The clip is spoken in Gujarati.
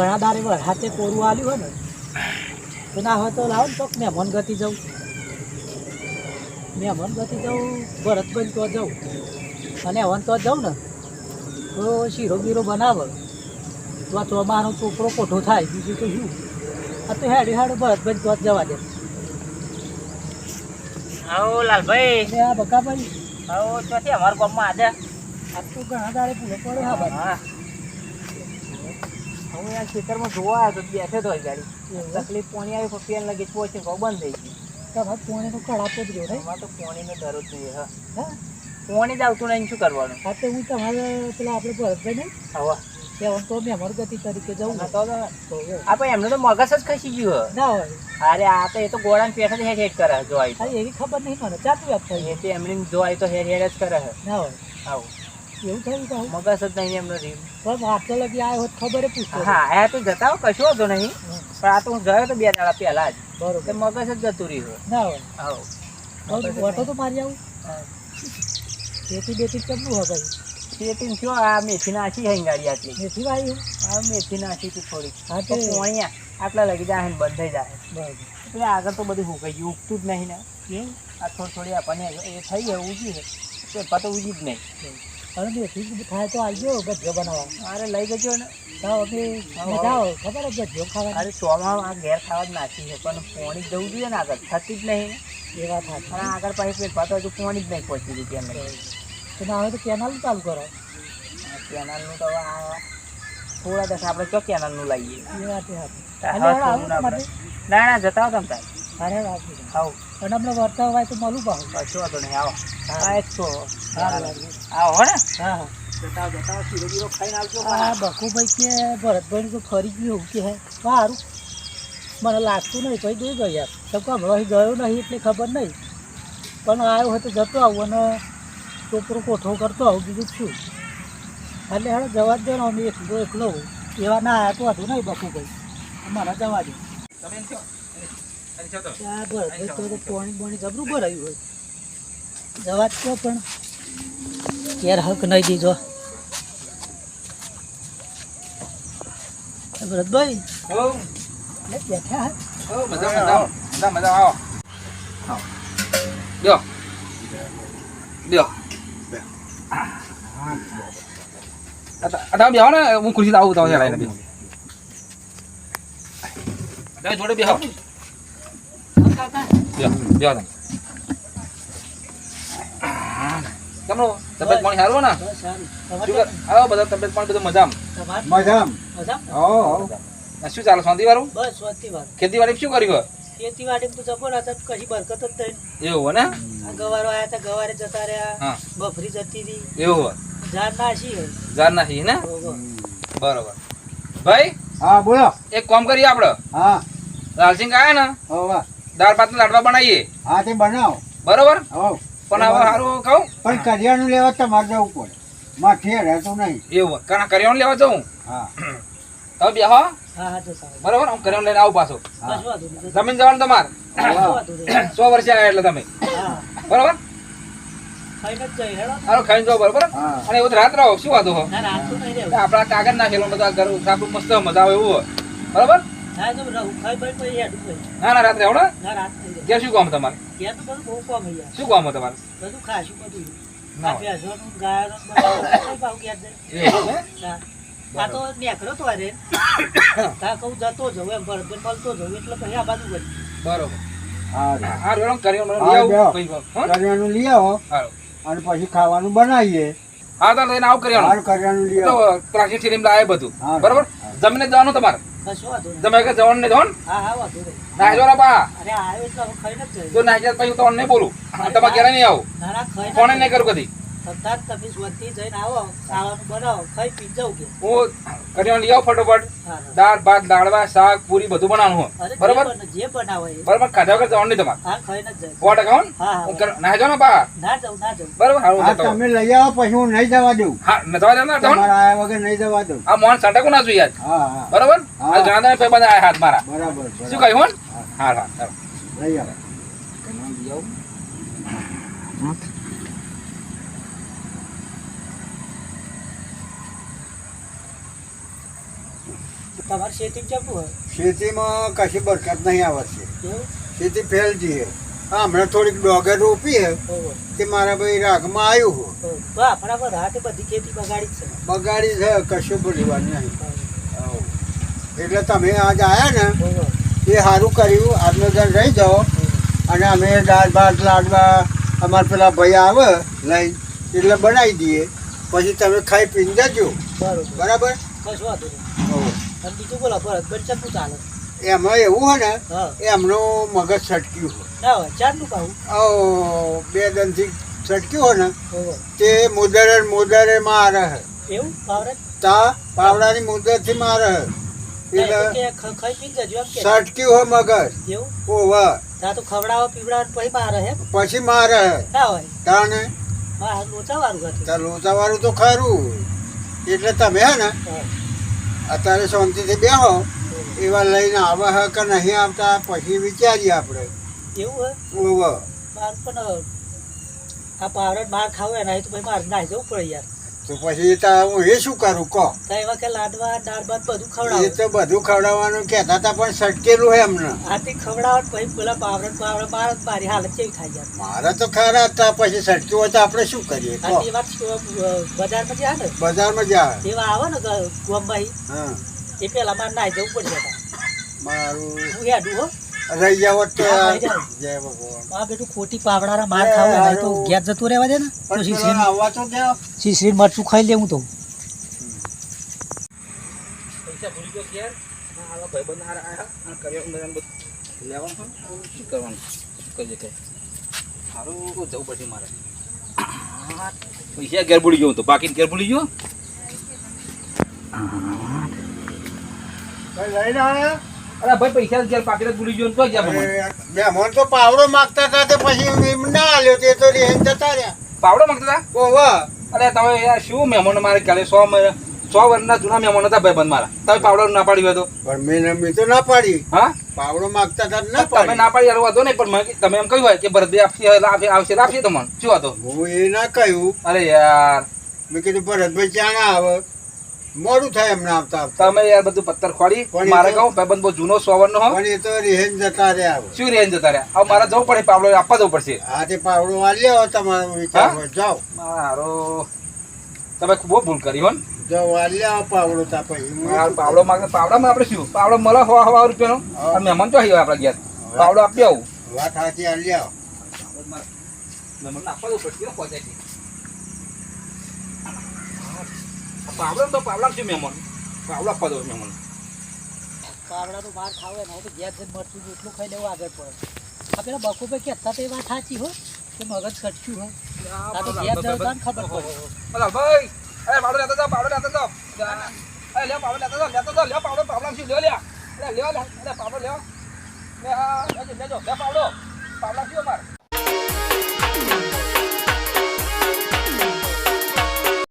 ઘણા દારે વર હાથે કોરું આવ્યું હોય ને તો ના હોય તો લાવો ને તો મહેમાન ગતિ જવું મહેમાન ગતિ જવું ભરતભાઈ તો જવું અને હવન તો જવું ને તો શીરો બીરો બનાવે. તો ચોમાનો છોકરો કોઠો થાય બીજું તો શું? આ તો હેડે હેડ ભરતભાઈ તો જવા દે. આવો લાલભાઈ. આ બકાભાઈ. આવો તો અમારા ગામમાં આજે. આ તો ઘણા દારે પૂરો પડે હા ભાઈ. હા. હું યાર ખેતરમાં જોવા આવ્યો તો બેઠો તો ગાડી. તકલીફ પોણી આવી પણ પેન લગી પહોંચી તો બંધ થઈ ગઈ તમારે પોણીનો કડાપો જ ગયો એમાં તો પોણીનો ડરો જોઈએ હા. પોણી જ આવતું નહીં શું કરવાનું? હા તો હું તમારે પેલા આપણે ભરતભાઈ ને હવા ત્યાં તો મહેમાન ગતિ તરીકે જવું તો તો- તો આ એમનું તો મગજ જ ખસી ગયું ના હોય. અરે આ તો એ તો ગોળાને પેઠે જ હેડ હેડ કરે જો આવી એવી ખબર નહીં મને ચાતું વાત થઈ એ તો એમની જો આવી તો હેડ હેડ જ કરે. હે ના હોય. આવું. એવું થયું કહું મગજ જ નહીં એમનો રીમ પણ વાત લગી આવ્યો હોત ખબર પૂછતો હા આ તો જતા કશો હતો નહીં. પણ આ તો હું ગયો તો બે દાડા પહેલા જ. બરોબર. મગજ જ જતું રહ્યું. ના હોય. ઓટો તો મારી આવું. હોય ભાઈ આ મેથી નાખી હે ગાડી આટલી. મેથી વાયું આ મેથી નાખી હતી થોડીક. હા તો તે આટલા લગી જાય ને બંધ થઈ જાય. બરોબર. એટલે આગળ તો બધું હુકાઈ ગયું ઉગતું જ નહીં ને. આ થોડી થોડી આપણને એ થઈ ગયું ઉગી છે. તો પતો ઉગી જ નહીં. હવે મેથી થાય તો આવજો ગજ્જો બનાવવા? મારે લઈ જજો ને. જાઓ અભી મજા ખબર જ ગજ્જો ખાવા અરે ચોમાં આ ઘેર ખાવા જ નાખી છે પણ પોણી જવું જોઈએ ને આગળ. થતી જ નહીં. એ વાત અને થાય આગળ પાછી પેટ પાતો હજુ પોણી જ નહીં પહોંચી દીધી એમને તો ના હવે તો કેનાલ ચાલુ કરો. કેનાલનું તો આ થોડા દસ આપણે ચો કેનાલનું લઈએ એ વાત આવું ના ના જતા હો તમે તાર અરે વાત. આવો અને આપણે વર્તા હોય તો મળું પાછું. કશો વાંધો નહીં આવો. હા. એક છો. આવો ને. હા. હા બકુભાઈ કે ભરતભાઈ તો ફરી ગયું એવું કે હે. સારું. મને લાગતું નહીં પછી દઈ ગયો યાર. તો હમણાં ગયો નહીં એટલે ખબર નહીં. પણ આવ્યો હોય તો જતો આવું અને છોકરો કોઠો કરતો આવું બીજું છું. એટલે હવે જવા જ દો ને અમે એકલો એકલો એવા ના આવ્યા તો હતું નહીં બકુભાઈ. મારા જવા દે. તમે એમ કહો. એમ કહો તો. આ ભરતભાઈ તો તો પાણી બાણી જબરું ભરાયું હોય. જવા જ કહો પણ. યાર હક નહીં દીધો ભરતભાઈ હો, એટલે બેઠા હે હો, મજા મજા મજા મજા આવો આવો. લ્યો લ્યો આ ત- આ તમે બેહો ને હું ખુરશી આવું તમે લઈને બેહો તમે જોડે બેહો બેહો બેહો તમે તમને તબિયત પાણી સારું ને? આવો બધા તબિયત પાણી બધું મજામાં? મજામ. મજા હો શું ચાલે? શાંતિ વાળું બસ સ્વસ્તી વાત ખેતીવાડી શું કર્યું ખેતીવાડી તો જબર હતા કશી બરકત જ થઈ એવું ને? ગવારો આયા હતા ગવારે જતા રહ્યા. બફરી જતી હતી એવું હોય? ઝાડ નાશી જાર નાશી ને? બરોબર. ભાઈ? હા બોલો. એક કામ કરીએ આપણે હા. લાલસિંહ આયા ને? હો દાળ ભાત લાડવા બનાવીએ? હા તે બનાવો. બરોબર? હો. પણ હવે સારું કહું. પણ કરિયાણું લેવા તમારે જવું પડે. માથે રહેતું નહીં. એવું કારણ કરિયાણું લેવા જવું? હા. તમે બે હા. હા તો બરોબર? હું કરિયાણું લઈને આવું પાછો. જમીન જવાનું તમારે. સો વર્ષે આવ્યા એટલે તમે. બરોબર? ખાઈને જ સારું ખાઈને જાઓ બરોબર? અને એવું રાત રહો શું વાંધો હો. આપણા કાગળ નાખેલો બધા ઘર આપણું મસ્ત મજા આવે એવું બરોબર? ખાઈ ના ના રાત્રે આવડે ક્યાં શું કામ તમારે? ત્યાં તો બધું બહુ કામ અહીંયા શું કામ હોય તમારે? બધું ખાશું બધું. ના ભેંસોનું, ગાયનું બધું ભાવ ગયા જાય? હે? આ તો નેકળ્યો તો અરે તા કહું જતો જવું એમ ભરતભાઈ મળતો જવું એટલે પછી આ બાજુ વળી. બરોબર. હા હા હા, લઈ આવો. અને પછી ખાવાનું બનાવીએ. હા તો એને આવું હારું તો ત્રાસી થેલીમાં લાવે બધું. બરોબર? જમીને જવાનું તમારે. કશો વાંધો નહીં. તમે કે જવાનું નહીં જવાનું? હા હા વાંધો નહીં. નાખજો ને જ. જો નાખ્યા પછી હું નહીં બોલું. તમારે ઘેરે નહીં આવું? ના ના ફોન જ નહીં કરું કદી. તમે સ્વસ્તી જઈને આવો ખાવાનું બનાવો ખાઈ પી જાવ કે. હું કરિયાણું લઈ આવો ફટોફટ દાળ ભાત દાળવા શાક પૂરી બધું બનાવવાનું બરોબર? જે બનાવો. બરોબર ખાધા વગર જવાનું નહીં તમારે. હા ખાઈને જ જાય. હા ને? ના ના બરોબર હારું. તમે લઈ આવો પછી હું નહીં જવા દઉં. હા ને જવાનું? આયા વગર નહીં જવા દઉં. આ મોહન સાટકું ના જોઈએ. હા હા. બરોબર. આ બધા હાથ મારા. બરાબર શું કહ્યું હો? હા. હા હા ચાલો. લઈ આવો. તમારે શેતી કેવું હોય? ખેતીમાં કશી બરકત નહીં આવશે વર્ષે ખેતી ફેલ જઈએ હા. હમણાં થોડીક ડોગર રોપી હે તે મારા ભાઈ રાખમાં આવ્યું હો. આપણા પર રાતે બધી ખેતી બગાડી છે. બગાડી છે કશું ભૂલવાનું નહીં. એટલે તમે આજ આવ્યા ને એ સારું કર્યું આજનો જણ રહી જાઓ. અને અમે દાળ ભાત લાડવા અમારા પેલા ભાઈ આવે લઈ એટલે બનાવી દઈએ. પછી તમે ખાઈ પીને જજો. બરાબર. બરાબર? કશું વાંધો. અને બીજું બોલો ભરતભાઈ ચટનું ચાલે? એમાં એવું હોય ને એમનું મગજ છટક્યું હોય. ચારનું કહું ઓ બે દનથી છટક્યું હોય ને તે મુદરે મુદરે મારે હે. એવું? તા પાવડાની મારે હે. છટક્યું હોય મગજ. એવું? ઓવા ત્યાં તો ખવડાવો પીવડાવો પછી મારે હે પછી મારે હે. હોય. તાને? મારે લોચા વાળું તો ખરું. એટલે તમે હે ને અત્યારે શાંતિથી બેહો. એવા લઈને આવે હે કે નહીં આવતા પછી વિચારીએ આપણે. એવું હે? મારે પણ આ પાવડર માર ખાવ એના તો ભાઈ મારે નાહી જવું પડે યાર. તો પછી તા હું એ શું કરું? કહો. એવા કે લાડવા દાળ ભાત બધું એ તો બધું ખવડાવવાનું કહેતા હતા પણ સટકેલું હે એમને. આથી ખવડાવત પછી પેલા પાવડર પાવડર મારે મારી હાલત કેવી થાય જાય મારા તો ખરા હતા પછી સટક્યું હોય તો આપણે શું કરીએ? તે વાત બજારમાં જ્યાં ને બજારમાં જા એવા આવે ને ગોમભાઈ. હા. એ પેલા મારે નાહી જવું પડશે. મારું હું યાદ હો. રહી જાવ તો હા, રહી જાવ. જય ભગવાન. આ બેટું ખોટી પાવડાના માર ખાવ એના તો ઘેર જતું રહેવા દે ને? તો પણ આવવા તો દે. શીશરી મરચું ખાઈ લેવું તો. પૈસા ભૂલી ગયો ઘેર? આવા ભાઈબંધ હારા આયા. અને કર્યો બધાને બધું. લેવાનું શું કરવાનું? શું કે? સારું જવું પડશે મારે. પૈસા ઘેર ભૂલી ગયો તો. બાકી ઘેર ભૂલી ગયો? કઈ લઈને આયા? અરે ભાઈ પૈસા ઘેર પાકીટ ભૂલી ગયો તો ગયા મહેમાન તો પાવડો માગતા હતા તે પછી એમ ના આલ્યો તે તો રેન જતા રહ્યા. પાવડો માગતા હતા? ઓવા અરે તમે યાર શું મહેમાન મારે કાલે સો સો વર્ષના જૂના મહેમાનો હતા ભાઈ બંધ મારા. તમે પાવડો ના પાડી હતો પણ મેં મેં તો ના પાડી. હા? પાવડો માગતા હતા ના તમે પાડી. ના પાડી યાર વાંધો નહીં પણ તમે એમ કહ્યું હોય કે ભરતભાઈ આપશે લાવશે આવશે લાવશે તમને. શું વાતો હું એ ના કહ્યું. અરે યાર. મેં કીધું ભરતભાઈ ચા ના આવે? મોડું થાય એમને આવતા આવતા. તમે યાર બધું પથ્થર ખોડી મારે કહું ભાઈબંધ બહુ જૂનો સોવર નો પણ એ તો રેન જતા રહ્યા શું રેન્જ જતા રહ્યા? હવે મારે જવું પડે પાવડો આપવા જવું પડશે. હા તે પાવડો આલ્યો તમારો વિચાર. જાઓ. મારો. તમે બહુ ભૂલ કરી હો. જાઓ આલ્યા પાવડો તા પછી. પાવડો માંગે પાવડામાં આપણે શું? પાવડો મળે હવા હવા રૂપિયાનો. મહેમાન તો આવી આપણા ઘેર. પાવડો આપી આવું? વાત સાચી આલ્યા મહેમાન આપવા જવું પડશે હો, પહોંચાય પાવડો તો પાવડા છે મહેમાન. પાવડા આપવા મહેમાન. પાવડા પાવડાનું બહાર ખાવે ને તો ઘેર જઈને મરચું એટલું ખાઈ લેવું આગળ પડે. આ પેલા બકુભાઈ કહેતા તો એ વાત સાચી હો કે મગજ ખટક્યું હોય આ તો ઘેર જતા ખબર પડે. બોલા ભાઈ અરે પાવડો લેતા જાવ પાવડો લેતા જાવ અરે લે પાવડો લેતા જાવ લેતા જાવ લે પાવડો પાવડા છે લે લે અરે લે અરે પાવડો લે લે લેજો લે પાવડો. પાવડા છે માર